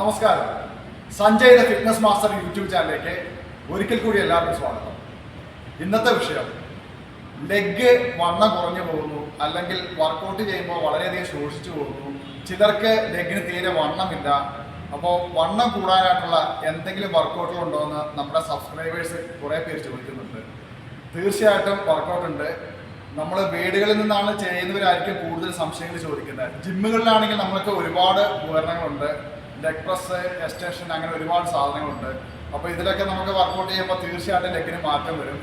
നമസ്കാരം. സഞ്ജയുടെ fitness master YouTube ചാനലിലേക്ക് ഒരിക്കൽ കൂടി എല്ലാവർക്കും സ്വാഗതം. ഇന്നത്തെ വിഷയം ലെഗ് വണ്ണം കുറഞ്ഞു പോകുന്നു അല്ലെങ്കിൽ വർക്കൗട്ട് ചെയ്യുമ്പോൾ വളരെയധികം ശോഷിച്ചു പോകുന്നു ചിലർക്ക് ലെഗിന് തീരെ വണ്ണമില്ല അപ്പോൾ വണ്ണം കൂടാനായിട്ടുള്ള എന്തെങ്കിലും വർക്കൗട്ടുകൾ ഉണ്ടോ എന്ന് നമ്മുടെ സബ്സ്ക്രൈബേഴ്സ് കുറേ പേര് ചോദിക്കുന്നുണ്ട്. തീർച്ചയായിട്ടും വർക്കൗട്ട് ഉണ്ട്. നമ്മൾ വീടുകളിൽ നിന്നാണ് ചെയ്യുന്നവരായിരിക്കും കൂടുതൽ സംശയങ്ങൾ ചോദിക്കുന്നത്. ജിമ്മുകളിലാണെങ്കിൽ നമ്മൾക്ക് ഒരുപാട് ഉപകരണങ്ങളുണ്ട്. ലെഗ് പ്രസ് എക്സ്റ്റൻഷൻ അങ്ങനെ ഒരുപാട് സാധനങ്ങളുണ്ട്. അപ്പോൾ ഇതിലൊക്കെ നമുക്ക് വർക്കൗട്ട് ചെയ്യുമ്പോൾ തീർച്ചയായിട്ടും ലെഗിന് മാറ്റം വരും.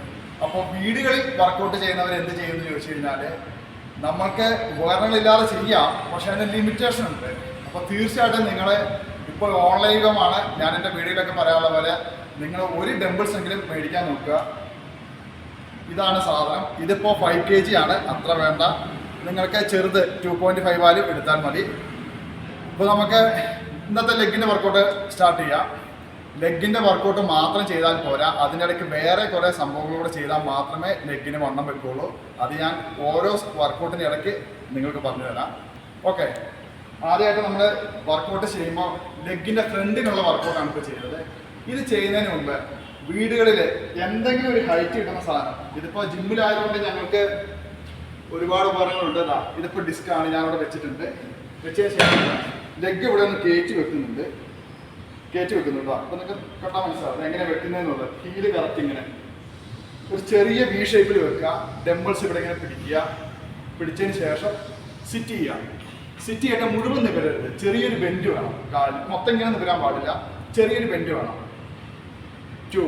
അപ്പോൾ വീടുകളിൽ വർക്കൗട്ട് ചെയ്യുന്നവർ എന്ത് ചെയ്യുമെന്ന് ചോദിച്ചു കഴിഞ്ഞാൽ നമ്മൾക്ക് ഉപകരണങ്ങളില്ലാതെ ചെയ്യാം പക്ഷേ അതിന് ലിമിറ്റേഷൻ ഉണ്ട്. അപ്പോൾ തീർച്ചയായിട്ടും നിങ്ങൾ ഇപ്പോൾ ഓൺലൈൻ യുഗമാണ്. ഞാൻ എന്റെ വീഡിയോയിലൊക്കെ പറയാനുള്ള പോലെ നിങ്ങൾ ഒരു ഡംബിൾസ് എങ്കിലും മേടിക്കാൻ നോക്കുക. ഇതാണ് സാധനം. ഇതിപ്പോൾ ഫൈവ് കെ ജി ആണ്. അത്ര വേണ്ട. നിങ്ങൾക്ക് ചെറുത് ടു പോയിന്റ് ഫൈവ് ആലും എടുത്താൽ മതി. ഇപ്പോൾ നമുക്ക് ഇന്നത്തെ ലെഗിന്റെ വർക്കൗട്ട് സ്റ്റാർട്ട് ചെയ്യാം. ലെഗിന്റെ വർക്കൗട്ട് മാത്രം ചെയ്താൽ പോരാ. അതിനിടയ്ക്ക് വേറെ കുറേ സംഭവങ്ങളൂടെ ചെയ്താൽ മാത്രമേ ലെഗിന് വണ്ണം വെക്കുള്ളൂ. അത് ഞാൻ ഓരോ വർക്കൗട്ടിന്റെ ഇടയ്ക്ക് നിങ്ങൾക്ക് പറഞ്ഞു തരാം. ഓക്കെ ആദ്യമായിട്ട് നമ്മൾ വർക്കൗട്ട് ചെയ്യുമ്പോൾ ലെഗിന്റെ ഫ്രണ്ടിനുള്ള വർക്കൗട്ടാണ് ഇപ്പോൾ ചെയ്തത് ഇത് ചെയ്യുന്നതിന് മുമ്പ് വീടുകളിൽ എന്തെങ്കിലും ഒരു ഹൈറ്റ് കിട്ടുന്ന സാധനം ഇതിപ്പോൾ ജിമ്മിലായതുകൊണ്ട് ഞങ്ങൾക്ക് ഒരുപാട് ഉപകരണങ്ങളുണ്ട്. ഇതാ ഇതിപ്പോൾ ഡിസ്കാണ് ഞാൻ ഇവിടെ വെച്ചിട്ടുണ്ട്. വെച്ചതിന് ശേഷം ലെഗ് ഇവിടെ ഒന്ന് കയറ്റി വെക്കുന്നുണ്ട്. കയറ്റി വെക്കുന്നുണ്ടോ. അപ്പോൾ നിങ്ങൾക്ക് കണ്ടാൽ മനസ്സിലാവും എങ്ങനെ വെക്കുന്നതെന്നുള്ളത് ഹീൽ കറക്റ്റ് ഇങ്ങനെ ഒരു ചെറിയ വി ഷേപ്പിൽ വെക്കുക. ഡംബിൾസ് ഇവിടെ ഇങ്ങനെ പിടിക്കുക. പിടിച്ചതിന് ശേഷം സിറ്റ് ചെയ്യുക. സിറ്റ് ചെയ്യേണ്ട മുഴുവൻ നിവരരുത്. ചെറിയൊരു ബെൻഡ് വേണം. കാലിൽ മൊത്തം ഇങ്ങനെ നിവരാൻ പാടില്ല. ചെറിയൊരു ബെൻഡ് വേണം. Two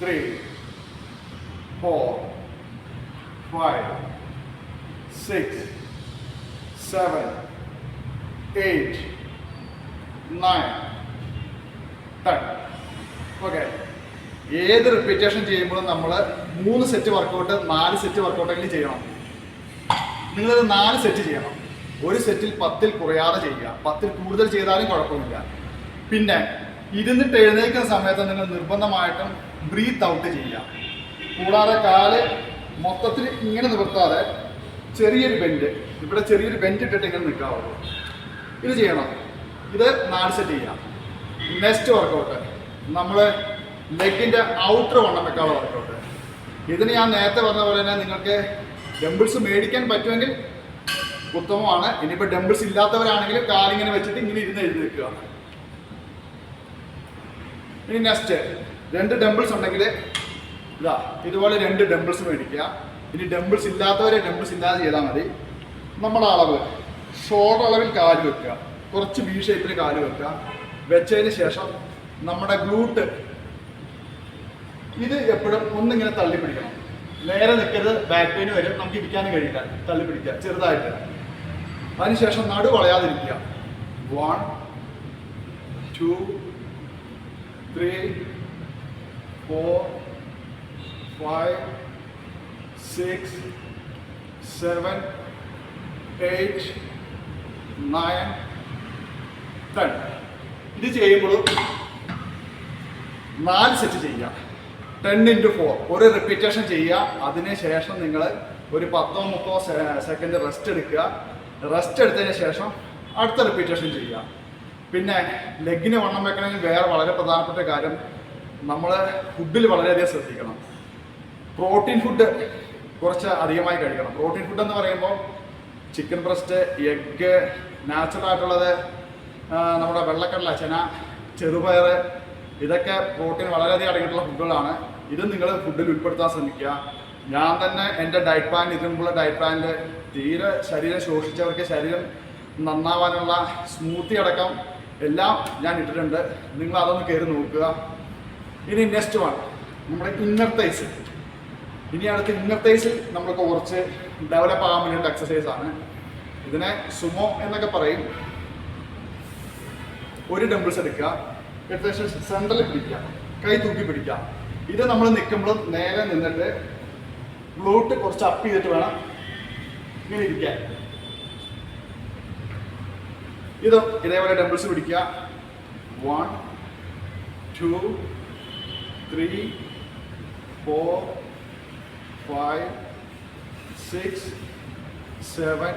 three four five six seven eight nine, ten. Okay ഏത് റിപ്പീറ്റേഷൻ ചെയ്യുമ്പോഴും നമ്മൾ മൂന്ന് സെറ്റ് വർക്കൗട്ട് നാല് സെറ്റ് വർക്കൗട്ടെങ്കിലും ചെയ്യണം. നിങ്ങളിത് നാല് സെറ്റ് ചെയ്യണം. ഒരു സെറ്റിൽ പത്തിൽ കുറയാതെ ചെയ്യുക. പത്തിൽ കൂടുതൽ ചെയ്താലും കുഴപ്പമില്ല. പിന്നെ ഇരുന്നിട്ട് എഴുന്നേൽക്കുന്ന സമയത്ത് നിങ്ങൾ നിർബന്ധമായിട്ടും ബ്രീത്ത് ഔട്ട് ചെയ്യുക. കൂടാതെ കാൽ മൊത്തത്തിൽ ഇങ്ങനെ നിവർത്താതെ ചെറിയൊരു ബെൻഡ് ഇവിടെ ചെറിയൊരു ബെൻഡ് ഇട്ടിട്ട് ഇങ്ങനെ നിൽക്കാവുള്ളൂ. ഇത് ചെയ്യണം. ഇത് നാല് സെറ്റ് ചെയ്യാം. നെക്സ്റ്റ് വർക്കൗട്ട് നമ്മൾ ലെഗിന്റെ ഔട്ടർ വണ്ണം വെക്കാനുള്ള വർക്കൗട്ട് ഇതിന് ഞാൻ നേരത്തെ പറഞ്ഞ പോലെ തന്നെ നിങ്ങൾക്ക് ഡംബിൾസ് മേടിക്കാൻ പറ്റുമെങ്കിൽ ഉത്തമമാണ്. ഇനിയിപ്പോൾ ഡംബിൾസ് ഇല്ലാത്തവരാണെങ്കിൽ കാലിങ്ങനെ വെച്ചിട്ട് ഇങ്ങനെ ഇരുന്ന് എഴുതി വെക്കുക. ഇനി നെക്സ്റ്റ് രണ്ട് ഡംബിൾസ് ഉണ്ടെങ്കിൽ ഇതാ ഇതുപോലെ രണ്ട് ഡംബിൾസ് മേടിക്കുക. ഇനി ഡംബിൾസ് ഇല്ലാത്തവരെ ഡംബിൾസ് ഇല്ലാതെ ചെയ്താൽ മതി. നമ്മുടെ അളവ്. ഷോൾഡർ അളവിൽ കാൽ വെക്കുക. കുറച്ച് വി ഷേപ്പിൽ കാൽ വെക്കുക. വെച്ചതിന് ശേഷം നമ്മുടെ ഗ്ലൂട്ട് ഇത് എപ്പോഴും ഒന്നിങ്ങനെ തള്ളി പിടിക്കണം നേരെ നിൽക്കരുത് ബാക്ക് പെയിൻ വരും. നമുക്ക് ഇരിക്കാനും കഴിയില്ല. തള്ളി പിടിക്കുക ചെറുതായിട്ട് അതിനുശേഷം നടു വളയാതിരിക്കുക. One two three four five six seven eight nine ten ഇത് ചെയ്യുമ്പോൾ നാല് സെറ്റ് ചെയ്യുക. ടെൻ ഇന്റു ഫോർ ഒരു റിപ്പീറ്റേഷൻ ചെയ്യുക. അതിന് ശേഷം നിങ്ങൾ ഒരു പത്തോ മുപ്പതോ സെക്കൻഡ് റെസ്റ്റ് എടുക്കുക. റെസ്റ്റ് എടുത്തതിന് ശേഷം അടുത്ത റിപ്പീറ്റേഷൻ ചെയ്യുക. പിന്നെ ലെഗിന് വണ്ണം വെക്കണമെങ്കിൽ വേറെ വളരെ പ്രധാനപ്പെട്ട കാര്യം നമ്മൾ ഫുഡിൽ വളരെയധികം ശ്രദ്ധിക്കണം. പ്രോട്ടീൻ ഫുഡ് കുറച്ച് അധികമായി കഴിക്കണം. പ്രോട്ടീൻ ഫുഡ് എന്ന് പറയുമ്പോൾ ചിക്കൻ ബ്രസ്റ്റ് എഗ്ഗ് നാച്ചുറൽ ആയിട്ടുള്ളത് നമ്മുടെ വെള്ളക്കടല ചെന ചെറുപയർ ഇതൊക്കെ പ്രോട്ടീൻ വളരെയധികം അടങ്ങിയിട്ടുള്ള ഫുഡുകളാണ് ഇത് നിങ്ങൾ ഫുഡിൽ ഉൾപ്പെടുത്താൻ ശ്രമിക്കുക. ഞാൻ തന്നെ എന്റെ ഡയറ്റ് പ്ലാൻ ഇതിനുള്ള ഡയറ്റ് പ്ലാനിൽ തീരെ ശരീരം ശോഷിച്ചവർക്ക് ശരീരം നന്നാവാനുള്ള സ്മൂത്തി അടക്കം എല്ലാം ഞാൻ ഇട്ടിട്ടുണ്ട്. നിങ്ങൾ അതൊന്ന് കയറി നോക്കുക. ഇനി നെക്സ്റ്റ് വൺ നമ്മുടെ ഇന്നർ തൈസ് ഇനി അടുത്ത ഇന്നത്തേസിൽ നമ്മൾക്ക് നമ്മൾ കുറച്ച് ഡെവലപ്പ് ആകാൻ വേണ്ടിയിട്ട് എക്സസൈസ് ആണ്. ഇതിനെ സുമോ എന്നൊക്കെ പറയും. ഒരു ഡംബിൾസ് എടുക്കുക എടുത്ത സെൻട്രലിൽ പിടിക്കുക കൈ തൂക്കി പിടിക്കുക. ഇത് നമ്മൾ നിൽക്കുമ്പോൾ നേരെ നിന്നിട്ട് ഗ്ലൂട്ട് കുറച്ച് അപ്പ് ചെയ്തിട്ട് വേണം ഇങ്ങനെ ഇരിക്കാൻ. ഇത് ഇതേപോലെ ഡംബിൾസ് പിടിക്കുക. One two three four five six seven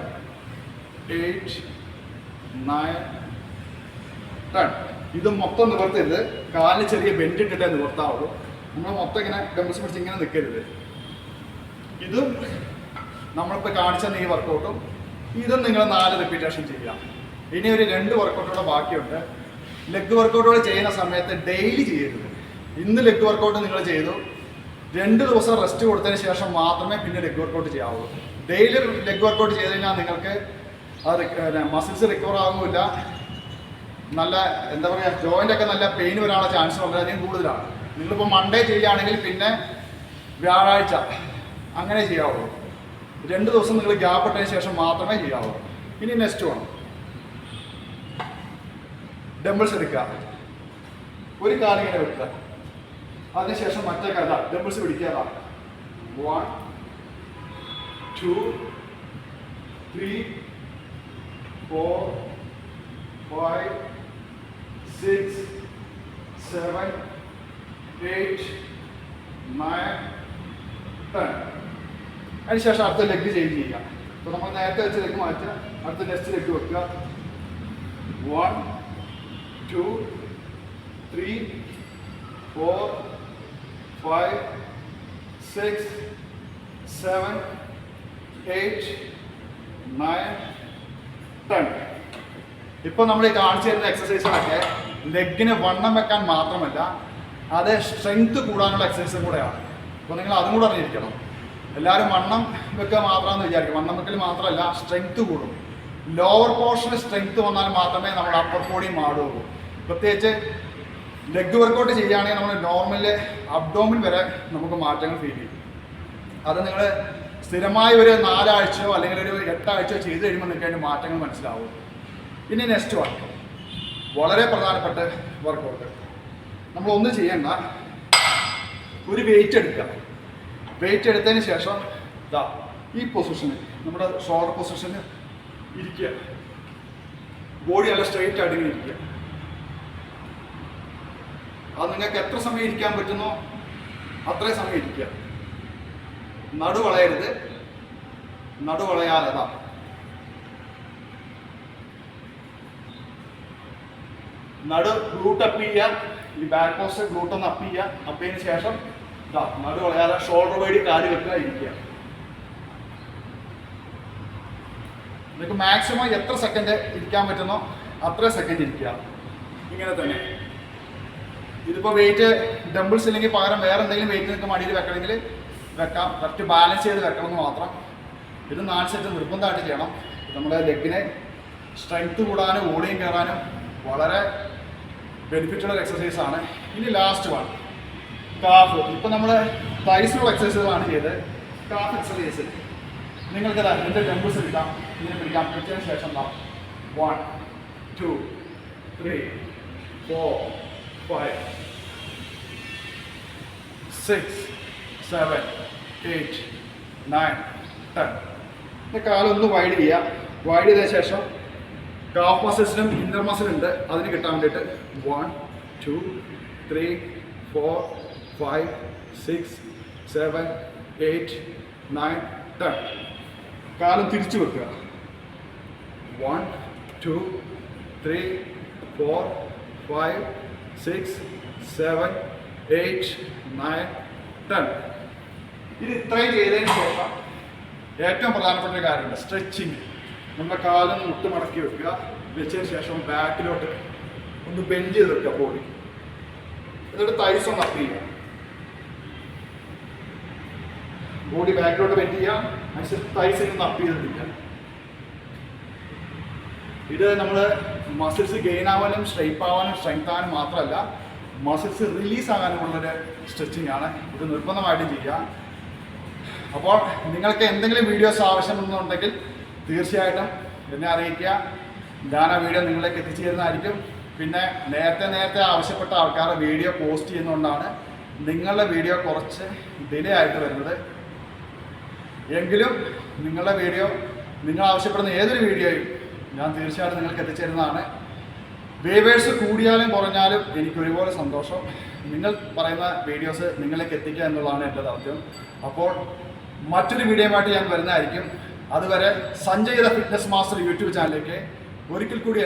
eight nine ten ഇത് മൊത്തം നിവർത്തരുത്. കാലിന് ചെറിയ ബെൻഡ് ഇട്ടിട്ടേ നിവർത്താവുള്ളൂ. നമ്മൾ മൊത്തം ഇങ്ങനെ ഡംബിൾസ് പിടിച്ച് ഇങ്ങനെ നിൽക്കരുത് ഇതും നമ്മളിപ്പോൾ കാണിച്ച ഈ വർക്കൗട്ടും ഇതും നിങ്ങൾ നാല് റിപ്പീറ്റേഷൻ ചെയ്യാം. ഇനി ഒരു രണ്ട് വർക്കൗട്ടോടെ ബാക്കിയുണ്ട്. ലെഗ് വർക്കൗട്ടുകൾ ചെയ്യുന്ന സമയത്ത് ഡെയിലി ചെയ്യരുത്. ഇന്ന് ലെഗ് വർക്കൗട്ട് നിങ്ങൾ ചെയ്തു. രണ്ട് ദിവസം റെസ്റ്റ് കൊടുത്തതിന് ശേഷം മാത്രമേ പിന്നെ ലെഗ് വർക്കൗട്ട് ചെയ്യാവുള്ളൂ ഡെയിലി ലെഗ് വർക്കൗട്ട് ചെയ്ത് കഴിഞ്ഞാൽ നിങ്ങൾക്ക് അത് മസിൽസ് റിക്കവർ ആകുമില്ല നല്ല എന്താ പറയുക ജോയിന്റ് ഒക്കെ നല്ല പെയിൻ വരാനുള്ള ചാൻസ് വളരെയധികം കൂടുതലാണ്. നിങ്ങളിപ്പോൾ മൺഡേ ചെയ്യുകയാണെങ്കിൽ പിന്നെ വ്യാഴാഴ്ച അങ്ങനെ ചെയ്യാവുള്ളൂ രണ്ട് ദിവസം നിങ്ങൾ ഗ്യാപ്പ് ഇട്ടതിന് ശേഷം മാത്രമേ ചെയ്യാവുള്ളൂ ഇനി നെക്സ്റ്റ് വേണം ഡംബിൾസ് എടുക്കുക. ഒരു കാലിങ്ങനെ വെക്കുക. അതിനുശേഷം മറ്റേ കഥ ഡംബിൾസ് പിടിക്കുക one two three four five six seven eight nine ten അതിനുശേഷം അടുത്ത ലെഗ് ചേഞ്ച് ചെയ്യുക. ഇപ്പോൾ നമ്മൾ നേരത്തെ വെച്ച ലെഗ് മാറ്റുക അടുത്ത നെക്സ്റ്റ് ലെഗ് വെക്കുക. One two three four five six seven eight nine ten ഇപ്പോൾ നമ്മൾ ഈ കാണിച്ചു തരുന്ന എക്സസൈസുകളൊക്കെ ലെഗിന് വണ്ണം വെക്കാൻ മാത്രമല്ല അത് സ്ട്രെങ്ത് കൂടാനുള്ള എക്സസൈസും കൂടെയാണ്. അപ്പോൾ നിങ്ങൾ അതും കൂടെ അറിഞ്ഞിരിക്കണം. എല്ലാവരും വണ്ണം വെക്കുക മാത്രമെന്ന് വിചാരിക്കും. വണ്ണം വെക്കൽ മാത്രമല്ല സ്ട്രെങ്ത് കൂടും. ലോവർ പോർഷന് സ്ട്രെങ്ത് വന്നാൽ മാത്രമേ നമ്മുടെ അപ്പർ ബോഡി മാറുള്ളൂ പ്രത്യേകിച്ച് ലെഗ് വർക്കൗട്ട് ചെയ്യുകയാണെങ്കിൽ നമ്മൾ നോർമൽ അബ്ഡോമിൻ വരെ നമുക്ക് മാറ്റങ്ങൾ ഫീൽ ചെയ്യും. അത് നിങ്ങൾ സ്ഥിരമായി ഒരു നാലാഴ്ചയോ അല്ലെങ്കിൽ ഒരു എട്ടാഴ്ചയോ ചെയ്ത് കഴിയുമ്പോൾ നിങ്ങൾക്ക് അതിന്റെ മാറ്റങ്ങൾ മനസ്സിലാവും. ഇനി നെക്സ്റ്റ് വൺ വളരെ പ്രധാനപ്പെട്ട വർക്കൗട്ട് നമ്മൾ ഒന്ന് ചെയ്യണ്ട. ഒരു വെയിറ്റ് എടുക്കുക. വെയിറ്റ് എടുത്തതിന് ശേഷം ഇതാ ഈ പൊസിഷന് നമ്മുടെ ഷോൾഡർ പൊസിഷന് ഇരിക്കുക. ബോഡി നല്ല സ്ട്രെയിറ്റ് ആയിട്ട് ഇരിക്കുക. അത് നിങ്ങൾക്ക് എത്ര സമയം ഇരിക്കാൻ പറ്റുന്നോ അത്രയും സമയം ഇരിക്കുക. നടുവളയരുത്. നടുവളയാലതാ. നടു ഗ്ലൂട്ട് അപ്പ് ചെയ്യുക. ഈ ബാക്ക് പോസ്റ്റ് ഗ്ലൂട്ട് ഒന്ന് അപ്പ് ചെയ്യുക. അപ്പ് ശേഷം ഇതാ നടു വളയാതെ ഷോൾഡർ വൈഡ് കാൽ വെക്കുക ഇരിക്കുക. നിങ്ങൾക്ക് മാക്സിമം എത്ര സെക്കൻഡ് ഇരിക്കാൻ പറ്റുന്നോ അത്ര സെക്കൻഡ് ഇരിക്കുക. ഇങ്ങനെ തന്നെ. ഇതിപ്പോൾ വെയിറ്റ് ഡംബിൾസ് ഇല്ലെങ്കിൽ പകരം വേറെ എന്തെങ്കിലും വെയിറ്റ് നിങ്ങൾക്ക് മടിയിൽ വെക്കണമെങ്കിൽ വെക്കാം. കറക്റ്റ് ബാലൻസ് ചെയ്ത് വെക്കണം എന്ന് മാത്രം. ഇത് നാല് സെറ്റ് നിർബന്ധമായിട്ട് ചെയ്യണം. നമ്മുടെ ലെഗിനെ സ്ട്രെങ്ത് കൂടാനും ഓടിയും കയറാനും വളരെ ബെനിഫിറ്റുള്ള ആണ്. ഇനി ലാസ്റ്റ് വൺ കാഫ് ഇപ്പം നമ്മൾ തൈസിലുള്ള എക്സസൈസുകളാണ് ചെയ്തത്. കാഫ് എക്സസൈസ് നിങ്ങൾക്ക് എന്റെ ടെമ്പിൾസ് എടുക്കാം. ഇതിനെ പിടിക്കാം. പിടിച്ചതിന് ശേഷം one two three four five six, seven, eight, nine, ten. കാലൊന്ന് വൈഡ് ചെയ്യുക വൈഡ് ചെയ്ത ശേഷം കാഫ് മസിൽസിനും ഇന്നർ മസിൽ ഉണ്ട് അതിന് കിട്ടാൻ വേണ്ടിയിട്ട് one two three four five six seven eight nine ten കാലം തിരിച്ചു വെക്കുക. One two three four five six seven eight nine ten ഇത് ഇത്രയും ചെയ്തതിന് ശേഷം ഏറ്റവും പ്രധാനപ്പെട്ട ഒരു കാര്യമുണ്ട്. സ്ട്രെച്ചിങ് നമ്മുടെ കാലൊന്ന് മുട്ട് മടക്കി വെക്കുക. വെച്ചതിന് ശേഷം ബാക്കിലോട്ട് ഒന്ന് ബെഞ്ച് ചെയ്ത് വെക്കുക ബോഡി എന്നിട്ട് തൈസ് ഒന്ന് അപ്പ് ചെയ്യുക. ബോഡി ബാക്കിലോട്ട് ബെൻഡ് ചെയ്യുക. അതിനുശേഷം തൈസിൽ അപ്പ് ചെയ്തിരിക്കുക ഇത് നമ്മൾ മസിൽസ് ഗെയിൻ ആവാനും സ്ട്രൈപ്പ് ആവാനും സ്ട്രെങ്ത് ആവാനും മാത്രമല്ല മസിൽസ് റിലീസ് ആകാനുമുള്ളൊരു സ്ട്രെച്ചിങ് ആണ് ഇത് നിർബന്ധമായിട്ടും ചെയ്യുക. അപ്പോൾ നിങ്ങൾക്ക് എന്തെങ്കിലും വീഡിയോസ് ആവശ്യമെന്നുണ്ടെങ്കിൽ തീർച്ചയായിട്ടും എന്നെ അറിയിക്കുക. ഞാൻ ആ വീഡിയോ നിങ്ങളിലേക്ക് എത്തിച്ചു തരുന്നതായിരിക്കും പിന്നെ നേരത്തെ നേരത്തെ ആവശ്യപ്പെട്ട ആൾക്കാർ വീഡിയോ പോസ്റ്റ് ചെയ്യുന്നതുകൊണ്ടാണ് നിങ്ങളുടെ വീഡിയോ കുറച്ച് ഡിലേ ആയിട്ട് വരുന്നത്. എങ്കിലും നിങ്ങളുടെ വീഡിയോ നിങ്ങൾ ആവശ്യപ്പെടുന്ന ഏതൊരു വീഡിയോയും ഞാൻ തീർച്ചയായിട്ടും നിങ്ങൾക്ക് എത്തിച്ചേരുന്നതാണ്. വേവേഴ്സ് കൂടിയാലും കുറഞ്ഞാലും എനിക്കൊരുപോലെ സന്തോഷം. നിങ്ങൾ പറയുന്ന വീഡിയോസ് നിങ്ങളിലേക്ക് എത്തിക്കുക എന്നുള്ളതാണ് എന്റെ ദൗത്യം. അപ്പോൾ മറ്റൊരു വീഡിയോയുമായിട്ട് ഞാൻ വരുന്നതായിരിക്കും. അതുവരെ Sanjay the fitness master YouTube ചാനലിലേക്ക് ഒരിക്കൽ കൂടി